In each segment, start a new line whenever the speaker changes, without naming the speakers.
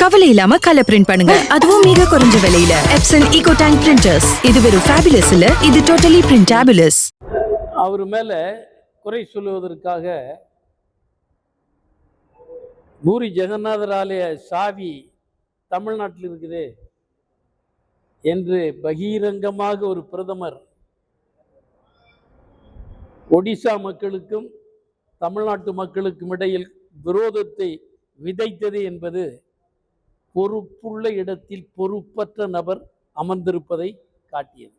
கவலை இல்லாம colour print பண்ணுங்க. அதுவும் மிக குறைஞ்ச விலையில. எப்சன் ஈகோ டேங்க் பிரிண்டர்ஸ் இது வெறும் ஃபேபுலஸ் இல்ல இது டோட்டலி பிரிண்டபிளஸ்
அவர் மேல குறை சொல்லுவதற்காக பூரி ஜெகநாதர் ஆலய சாவி தமிழ்நாட்டில் இருக்குது என்று பகிரங்கமாக ஒரு பிரதமர் ஒடிசா மக்களுக்கும் தமிழ்நாட்டு மக்களுக்கும் இடையில் விரோதத்தை விதைத்தது என்பது பொறுப்புள்ள இடத்தில் பொறுப்பற்ற நபர் அமர்ந்திருப்பதை காட்டியது.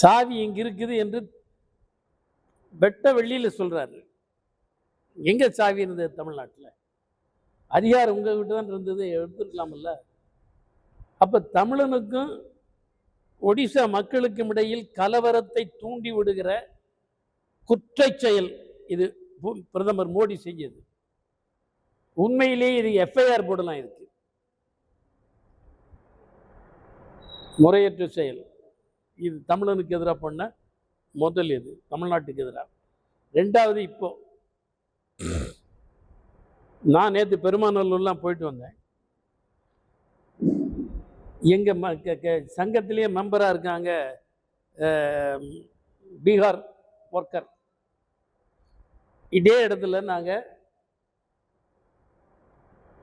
சாவி இங்க இருக்குது என்று வெட்ட வெள்ளியில் சொல்கிறாரு எங்கே சாவி இருந்தது தமிழ்நாட்டில்? அதிகாரம் உங்கள் கிட்ட தான் இருந்தது எடுத்துருக்கலாம்ல. அப்போ தமிழனுக்கும் ஒடிசா மக்களுக்கும் இடையில் கலவரத்தை தூண்டி விடுகிற குற்ற செயல் இது பிரதமர் மோடி செஞ்சது உண்மையிலேயே இது எஃப்ஐஆர் போடலாம் இருக்கு. முறையற்ற செயல். இது தமிழனுக்கு எதிராக பண்ண முதல் இது தமிழ்நாட்டுக்கு எதிராக. ரெண்டாவது இப்போ நான் நேற்று பெருமாநல்லூர்லாம் போயிட்டு வந்தேன். எங்கள் ம க- க- சங்கத்திலேயே மெம்பராக இருக்காங்க பீகார் ஒர்க்கர் இதே இடத்துல நாங்கள்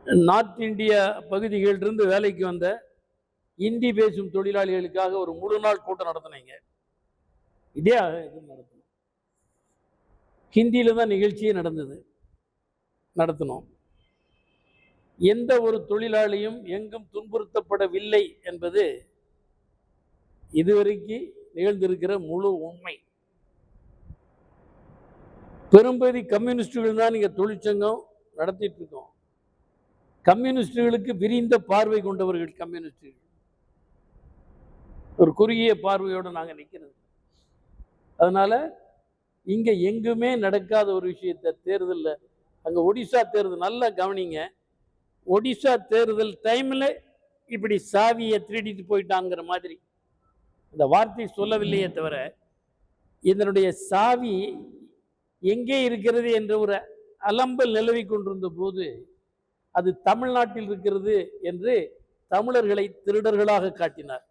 நார்த் இந்தியா பகுதிகளிலிருந்து வேலைக்கு வந்த இந்தி பேசும் தொழிலாளிகளுக்காக ஒரு முழு நாள் கூட்டம் நடத்தினீங்க. இதே இது நடத்தணும் ஹிந்தியில் தான் நிகழ்ச்சியே நடந்தது. நடத்தினோம். எந்த ஒரு தொழிலாளியும் எங்கும் துன்புறுத்தப்படவில்லை என்பது இதுவரைக்கு நிகழ்ந்திருக்கிற முழு உண்மை. பெரும்பகுதி கம்யூனிஸ்டுகள் தான் இங்கே தொழிற்சங்கம் நடத்திட்டு இருக்கோம் கம்யூனிஸ்டுகளுக்கு விரிந்த பார்வை கொண்டவர்கள் கம்யூனிஸ்டுகள். ஒரு குறுகிய பார்வையோடு நாங்கள் நிற்கிறது அதனால இங்கே எங்குமே நடக்காத ஒரு விஷயத்த தேர்தலில். அங்கே ஒடிசா தேர்தல் நல்லா கவனிங்க. ஒடிசா தேர்தல் டைமில் இப்படி சாவியை திருடிட்டு போயிட்டாங்கிற மாதிரி. அந்த வார்த்தை சொல்லவில்லையே தவிர இதனுடைய சாவி எங்கே இருக்கிறது என்ற ஒரு அலம்பல் நிலவி கொண்டிருந்த போது அது தமிழ்நாட்டில் இருக்கிறது என்று தமிழர்களை திருடர்களாக காட்டினார்.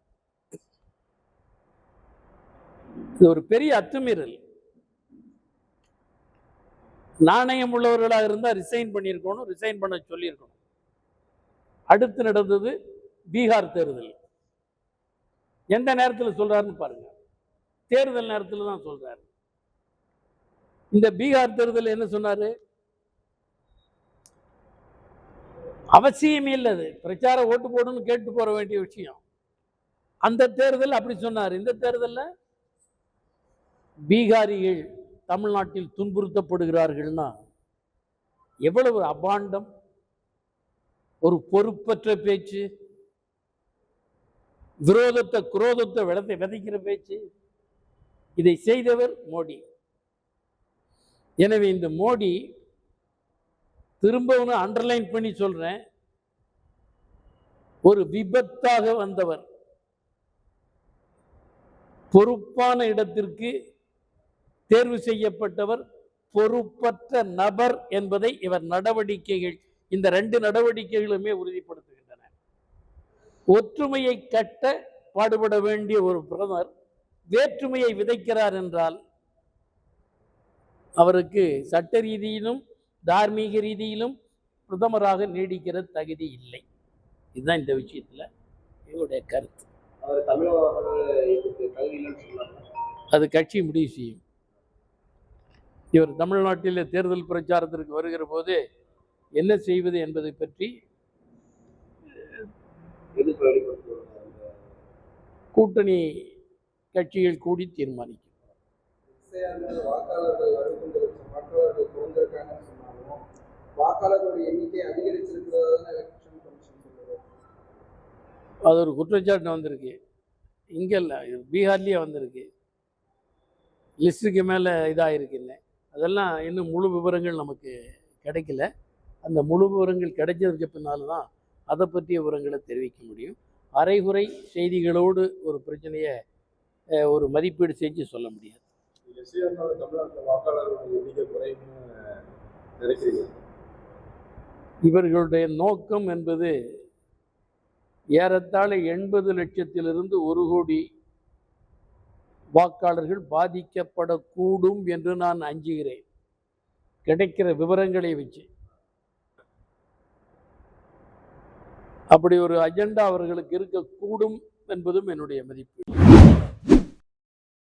இது ஒரு பெரிய அத்துமீறல். நாணயம் உள்ளவர்களாக இருந்தால் ரிசைன் பண்ணியிருக்கணும் ரிசைன் பண்ண சொல்லியிருக்கணும். அடுத்து நடந்தது பீகார் தேர்தல். எந்த நேரத்தில் சொல்றாருன்னு பாருங்க. தேர்தல் நேரத்தில் தான் சொல்றாரு. இந்த பீகார் தேர்தல் என்ன சொன்னாரு? அவசியமே இல்லை அது. பிரச்சார ஓட்டு போடணும்னு கேட்டு போற வேண்டிய விஷயம். அந்த தேர்தல் அப்படி சொன்னார். இந்த தேர்தலில் பீகாரிகள் தமிழ்நாட்டில் துன்புறுத்தப்படுகிறார்கள்னா எவ்வளவு அபாண்டம் ஒரு பொறுப்பற்ற பேச்சு விரோதத்தை குரோதத்தை விளத்தை விதைக்கிற பேச்சு. இதை செய்தவர் மோடி. எனவே இந்த மோடி திரும்பவும் அண்டர்லைன் பண்ணி சொல்கிறேன் ஒரு விபத்தாக வந்தவர். பொறுப்பான இடத்திற்கு தேர்வு செய்யப்பட்டவர் பொறுப்பற்ற நபர் என்பதை இவர் நடவடிக்கைகள் இந்த ரெண்டு நடவடிக்கைகளுமே உறுதிப்படுத்துகின்றன. ஒற்றுமையை கட்ட பாடுபட வேண்டிய ஒரு பிரதமர் வேற்றுமையை விதைக்கிறார் என்றால் அவருக்கு சட்ட ரீதியிலும் தார்மீக ரீதியிலும் பிரதமராக நீடிக்கிற தகுதி இல்லை. இதுதான் இந்த விஷயத்துல என்னுடைய கருத்து. அது கட்சி முடிவு செய்யும். இவர் தமிழ்நாட்டில் தேர்தல் பிரச்சாரத்திற்கு வருகிற போது என்ன செய்வது என்பதை பற்றி கூட்டணி கட்சிகள் கூடி தீர்மானிக்கும். அது ஒரு குற்றச்சாட்டு வந்திருக்கு. இங்கே இல்லை பீகார்லேயே வந்திருக்கு. லிஸ்ட்டுக்கு மேலே இதாகிருக்குன்னு அதெல்லாம் இன்னும் முழு விவரங்கள் நமக்கு கிடைக்கல. அந்த முழு விவரங்கள் கிடைச்சதுக்கு பின்னால் தான் அதை பற்றிய விவரங்களை தெரிவிக்க முடியும். அரைகுறை செய்திகளோடு ஒரு பிரச்சனையை ஒரு மதிப்பீடு செஞ்சு சொல்ல முடியாது. இவர்களுடைய நோக்கம் என்பது ஏறத்தாழ எண்பது லட்சத்திலிருந்து ஒரு கோடி வாக்காளர்கள் பாதிக்கப்படக்கூடும் என்று நான் அஞ்சுகிறேன். கிடைக்கிற விவரங்களை வச்சு. அப்படி ஒரு அஜெண்டா அவர்களுக்கு இருக்கக்கூடும் என்பதும் என்னுடைய மதிப்பு.